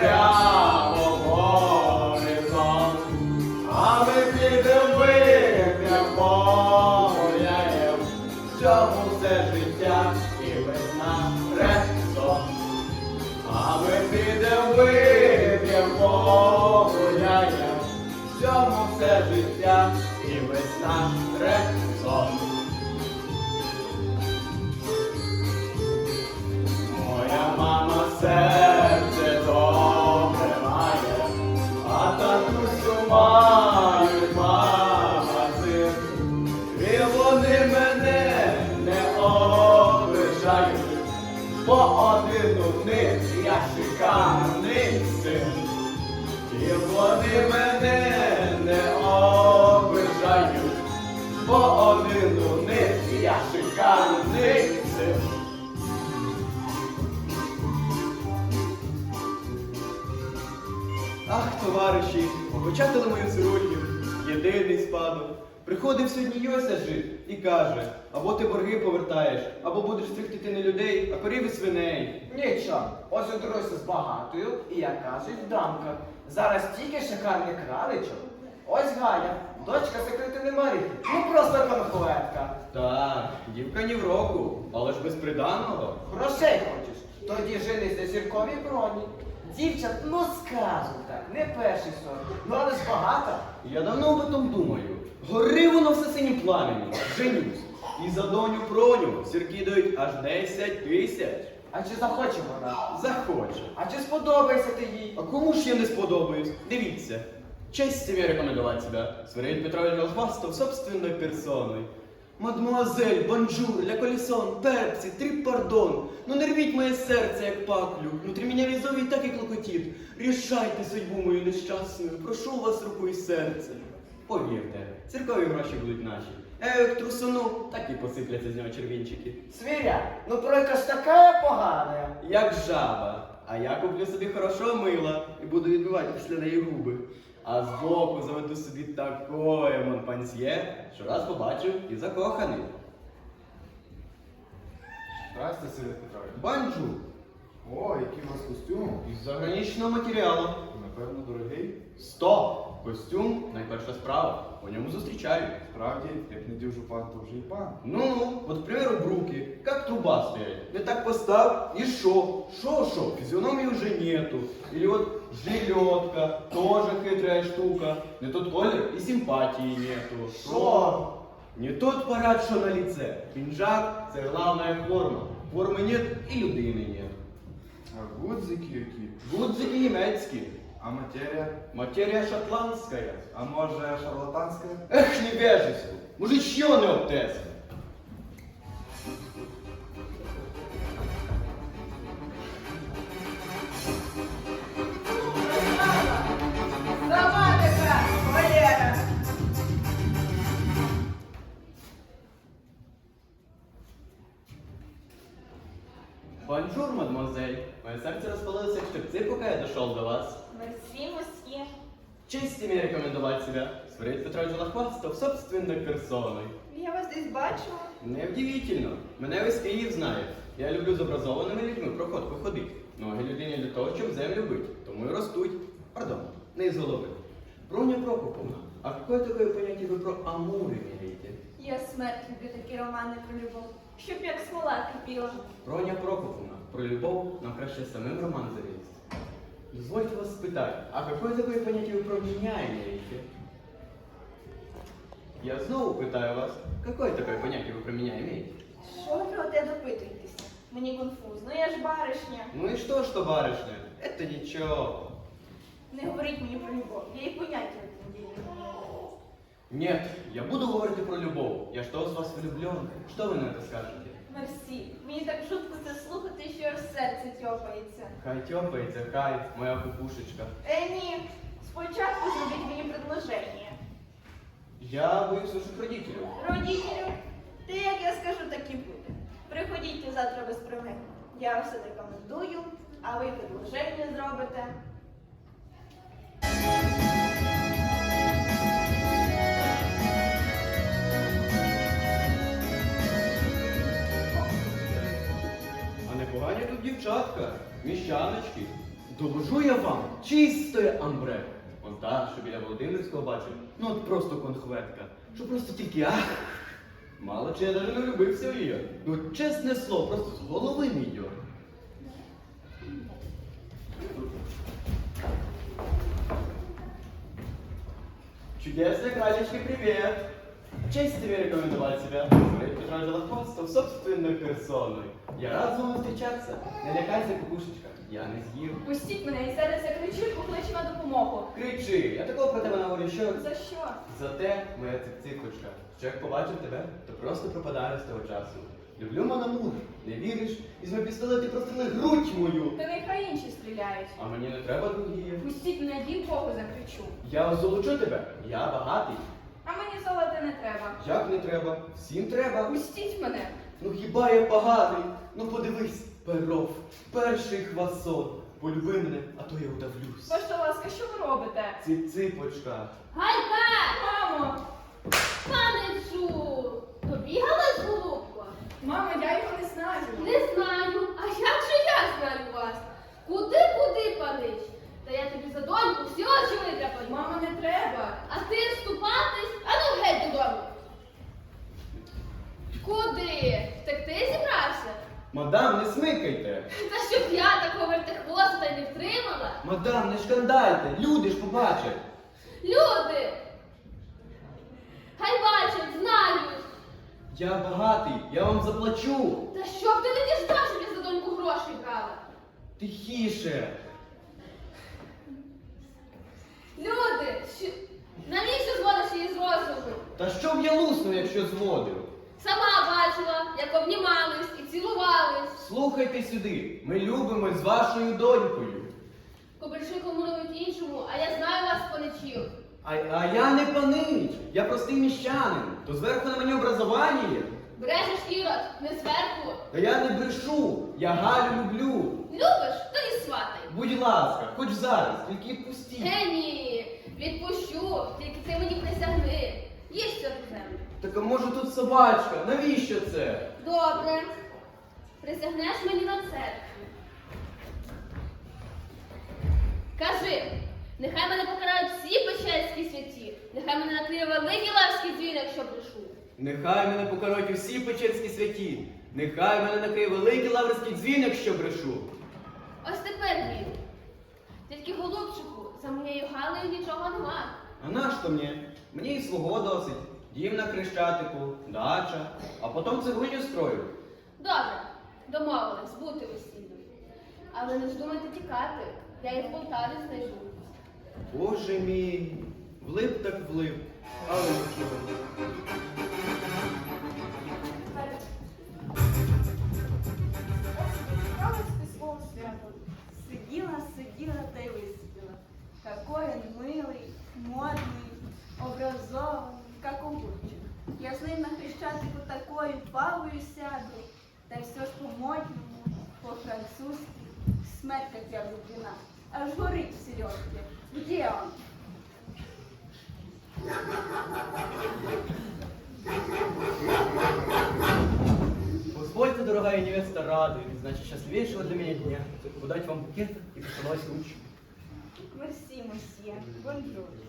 прямо в цьому все життя і весь наш бо один у них я шикарний син. І вони мене не обижають, бо один у них я шикарний син. Ах, товариші, опечатали мою цирульку, єдиний спадок. Приходив сьогодні Йося жит і каже, або ти борги повертаєш, або будеш стригти ти не людей, а корів і свиней. Нічого, ось одруся з багатою, і як кажуть, в дамках. Зараз тільки шикарний краличок. Ось Галя, дочка секрети Марії. Ну просто конфлетка. Так, дівка ні в року, але ж без приданого. Грошей хочеш? Тоді женись за зірковій броні. Дівчат, ну скажу так, не перший сорт, ну але ж багато. Я давно об этом думаю. Гори воно все синім пламенем, женюсь. І за доню проню сірки дають аж 10 тисяч. А чи захоче вона? Захоче. А чи сподобається ти їй? А кому ж я не сподобаюсь? Дивіться. Честь себе рекомендовать себя. Свирид Петрович Голхвастов собственной персоной. Мадмуазель, бонжур, ля колесон, пепсі, три пардон. Ну не рвіть моє серце, як паклю. Внутрі мене візові так і клокотіт. Рішайте судьбу мою нещасною. Прошу вас руку і серце. Повірте, церкові гроші будуть наші. Я як трусуну, так і посипляться з нього червінчики. Свіря, ну пройка ж така погана. Як жаба. А я куплю собі хорошого мила і буду відбивати після неї губи. А збоку заведу собі такое монпансьє, що раз побачив і закоханий. Здрасте, Сергій Петрович. Банджу О, який у вас костюм. із заграничного матеріалу. Напевно, дорогий. Сто. Костюм найперша справа. По ньому зустрічаю. Справді, як не дівжу пан, то вже й пан. Ну, вот, к примеру, бруки, как труба стоять. Не так постав, и шо? Шо, шо? Физиономии уже нету. Или вот жилетка, тоже хитрая штука. Не тот колер и симпатии нету. Шо? Не тот парад, що на лице. Пінжак – це главная форма. Форми нет і людини нет. А гудзики які. Гудзики німецькі. А матерія? Матерія шотландська. А може шарлатанська? Ех, невежество. Мужичье не обтесно. Мне рекомендовать себя. Свирид Петрович Лохвастов собственной персоной. Я вас десь бачила. Неудивительно. Мене весь Київ знає. Я люблю з образованими людьми проходку ходити. Ноги людині для того, щоб землю бить. Тому і ростуть. Пардон, не із голови. Броня Прокоповна, а какое такое понятие ви про амури имеете? Я смерть люблю такі романи про любов, щоб як смола кипіла. Броня Прокоповна, про любов нам краще самим роман завести. Дозвольте вас спитати, а какое такое понятие ви про меня имеете? Я знову питаю вас, какое такое понятие ви про меня имеете? Що ви про те допитуєтеся? Мені конфузно, я ж баришня. Ну и что, что барышня? Это ничего. Не говоріть мені про любов, я і поняття не дію. Нет, я буду говорити про любов. Я что з вас влюбленный? Что ви на это скажете? Мерсі, мені так шутко це слухати, що аж серце тьопається. Хай тьопається, хай, моя кукушечка. Е, ні, спочатку зробіть мені предложення. Я боюсь ваших родителей. Родителю, ти як я скажу, так і буде. Приходіть завтра без проблем. Я все рекомендую, а ви предложення зробите. Дівчатка, міщаночки. Доложу я вам чисте амбре. Он та, що біля Володимирського бачив, ну от просто конхветка. Що просто тільки ах. Мало чи я навіть не влюбився в її. Ну, чесне слово, просто з голови не йде. Чудесные кралечки, привет! Честь тебе рекомендовать себя. Петра Желохвостов собственной персоной. Я рад с вами встречаться. Не лякайся, кукушечка. Я не з'їв. Пустіть мене і зараз я кричу і покличу на допомогу. Кричи! Я такого про тебе говорю, що За що? Зате, моя цикцикочка, що як побачив тебе, то просто пропадаю з того часу. Люблю Мономур, не віриш? Візьми пістолет і простріли грудь мою. Та нехай інші стріляють. А мені не треба другі. Пустіть мене, їм Богу закричу. Я озолочу тебе, я багатий. А мені золота не треба. Як не треба? Всім треба. Пустіть мене. Ну хіба я багатий? Ну подивись, перов, перший хвасон. Полюби мене, а то я удавлюсь. Ваша ласка, що ви робите? Ципципочка. Гайка! Мамо! Паничу! Побігала з голубко? Мамо, я його не знаю. Не знаю. А як же я знаю вас? Куди, куди, панич? Та я тобі за доньку всі очі витряпаю. Мамо, не треба. А ти вступатись? А ну геть додому. Куди? Втекти зібрався? Мадам, не Та щоб я такого вертихвоста й не втримала? Мадам, не шкандальте, люди ж побачать. Люди! Хай бачать, знають. Я багатий, я вам заплачу. Та щоб ти не діждав, щоб я за доньку гроші брала? Тихіше. Люди, що... навіщо зводиш її з розуму? Та що б я луснув, якщо зводив? Сама бачила, як обнімались і цілувались. Слухайте сюди, ми любимо з вашою донькою. Побільше комунують іншому, а я знаю вас паничів. А, а я не панич, я простий міщанин. То зверху на мені образування є. Брешеш ірод, не зверху. Та я не брешу, я Галю люблю. Любиш, то і сватай. Будь ласка, хоч зараз, тільки відпустіть. Е, ні, відпущу, тільки ти мені присягни. Їж цю землю. Так а може тут собачка? Навіщо це? Добре. Присягнеш мені на церкву. Кажи, нехай мене покарають всі печерські святі, нехай мене накриє великий лавський дзвін, якщо брешу. Нехай мене покарають усі печерські святі. Нехай мене накриє великий лаврський дзвін, якщо брешу. Ось тепер вірю. Тільки голубчику, за моєю Галею нічого нема. А нащо мені? Мені і свого досить. Дім на Хрещатику, дача, а потім цеглиню строю. Добре, домовились бути весільним. Але не здумайте тікати, я їх в Полтаві знайду. Боже мій, влип так влип. Але нічого. Осталось письмо свято. Сиділа, сиділа та й висиділа. Какой он милый, модный, образованный, как огурчик. Я з ним на хрещатику такою палою сяду, Та й все ж по-модному, по-французски, смерть, как я влюблена. Аж горить в середке. Где он? Позвольте, дорогая невеста, радует, значит, счастливейшего для меня дня, подать вам букет и поцеловать ручку. Мерсі, мосьє. Бонжур.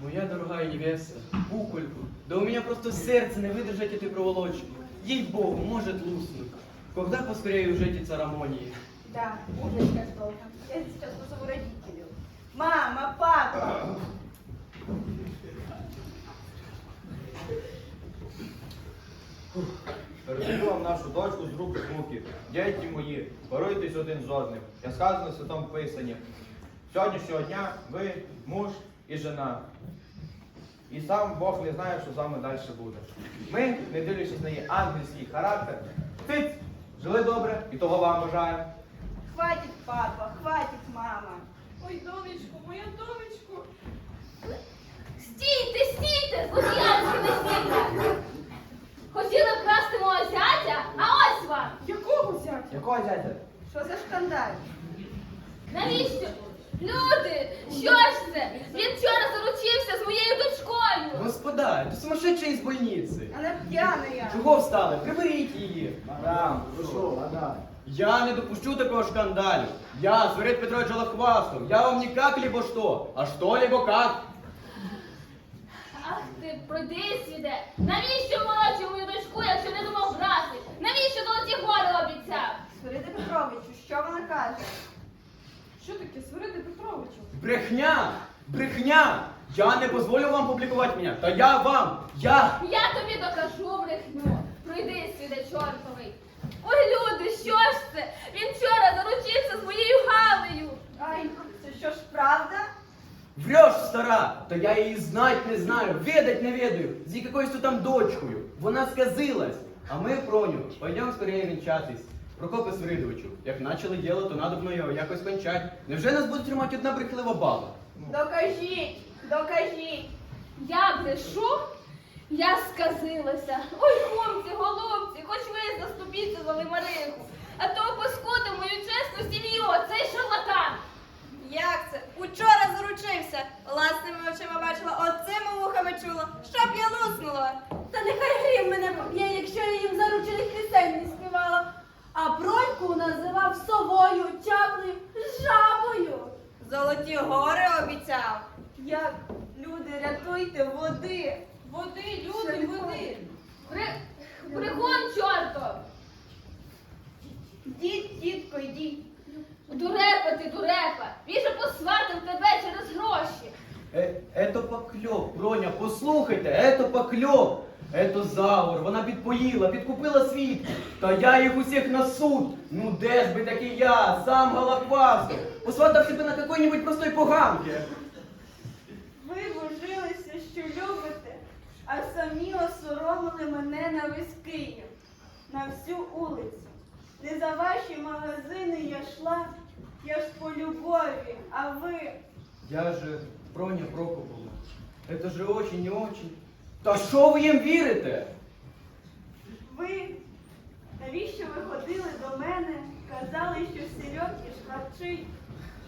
Моя дорогая невеста, кукольку, да у меня просто сердце не выдержать этой проволочки. Ей-богу, может луснуть. Когда поскорее уже эти церемонии? Да, уже сейчас долго. Я сейчас позову родителей. Мама, папа! Передаю вам нашу дочку з рук в руки. Діти мої, боруйтесь один з одним. Я сказано в Святому Писанні. Сьогоднішнього дня ви муж і жена. І сам Бог не знає, що з вами далі буде. Ми, не дивлячись на її ангельський характер, тиць, жили добре і того вам бажаємо. Хватит, папа, хватит, мама. Ой, донечку, моя донечку. Стійте, стійте, злодіянське весілля! Хотіли вкрасти мого зятя, а ось вам! Якого зятя? Якого зятя? Що за шкандаль? Навіщо? Люди, що ж це? Він вчора заручився з моєю дочкою. Господа, это сумасшедшая из больницы. Она пьяная. Чего встали? Приберіть її. Мадам, прошу, мадам. Я не допущу такого шкандалю. Я, Свирид Петрович Голохвастов, я вам не как либо что, а что либо как. Ах ти, пройди свіде. Навіщо морочив мою дочку, якщо не думав брати? Навіщо золоті гори обіцяв? Свириде Петровичу, що вона каже? Що таке, Свириде Петровичу? Брехня! Брехня! Я не позволю вам публікувати мене, та я вам, я Я тобі докажу брехню. Пройди свіде чортовий. Ой, люди, що ж це? Він вчора заручився з моєю Галею. Ай, це що ж правда? Врешь, стара, то я її знать не знаю, ведать не ведаю, з якоюсь там дочкою. Вона сказилась. А ми, Проню, пойдем скорее вінчатись. Прокопе Свиридовичу, як почали діло, то надо б його якось кончать. Невже нас буде тримати одна брехлива баба? Докажіть, докажіть. Я що? Я сказилася. Ой, хлопці, голубці, хоч ви заступіться за Лимариху. А то паскудив мою чесну сім'ю, цей шарлатан. Як це? Учора заручився. Власними очима бачила, оцими вухами чула, щоб я луснула. Та нехай грім мене поб'є, якщо я їм заручених пісень не співала. А Броньку називав совою, чаплею, жабою. Золоті гори обіцяв. Як? Люди, рятуйте води. Води, люди, води. Бри... Брехун чортов. Йдіть, тітко, йдіть. Дурепа ти, дурепа. Він же посватив тебе через гроші. Е, ето покльоп, Броня, послухайте, ето покльоп. Ето заговор, вона підпоїла, підкупила світ. Та я їх усіх на суд. Ну де ж би такий я, сам Голохвастов, посватав себе на какой-нибудь простой поганки. Ви божилися, що любите, а самі осоромили мене на весь Київ, на всю улицю. Не за ваші магазини я йшла, я ж по любові, а ви Я же Броня Прокоповна. Это же очень и очень. Та що ви їм вірите? Ви навіщо ви ходили до мене, казали, що в шкварчить,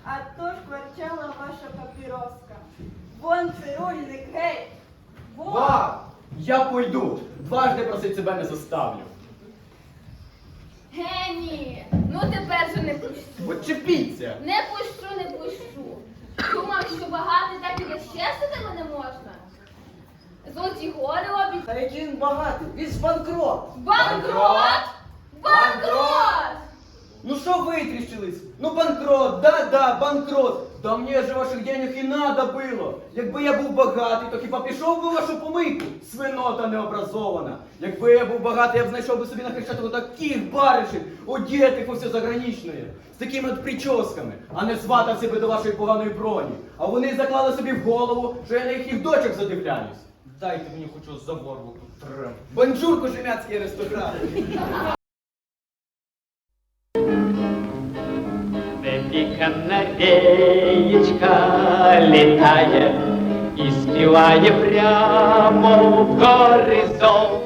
а то шкварчала ваша папіроска. Вон цирульник, геть! Вон! Ва! Я пойду. Дважди просить себе не заставлю. Генії. Ну тепер же не пущу. От чепіться. Не пущу, не пущу. Думав, що багатий так і безчестити мене можна. Золоті гори обіцяв. Та який він багатий, він ж банкрот. Банкрот! Банкрот! Ну що витріщились? Ну банкрот, да-да, банкрот. Да мені же ваших денег і надо було. Якби я був багатий, то хіба пішов би вашу помийку? Свинота необразована. Якби я був багатий, я б знайшов би собі на хрещатику таких баришів, одетих усе заграничної, з такими от прическами, а не сватався би до вашої поганої броні. А вони заклали собі в голову, що я на їхніх дочок задивляюсь. Дайте мені хоч за тут трем. Бонжур, кожемяцький аристократ. Канареєчка літає і співає прямо в горизонт.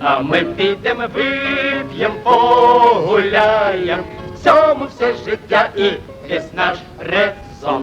А ми підемо, вип'єм, погуляєм, в цьому все життя і весь наш резон.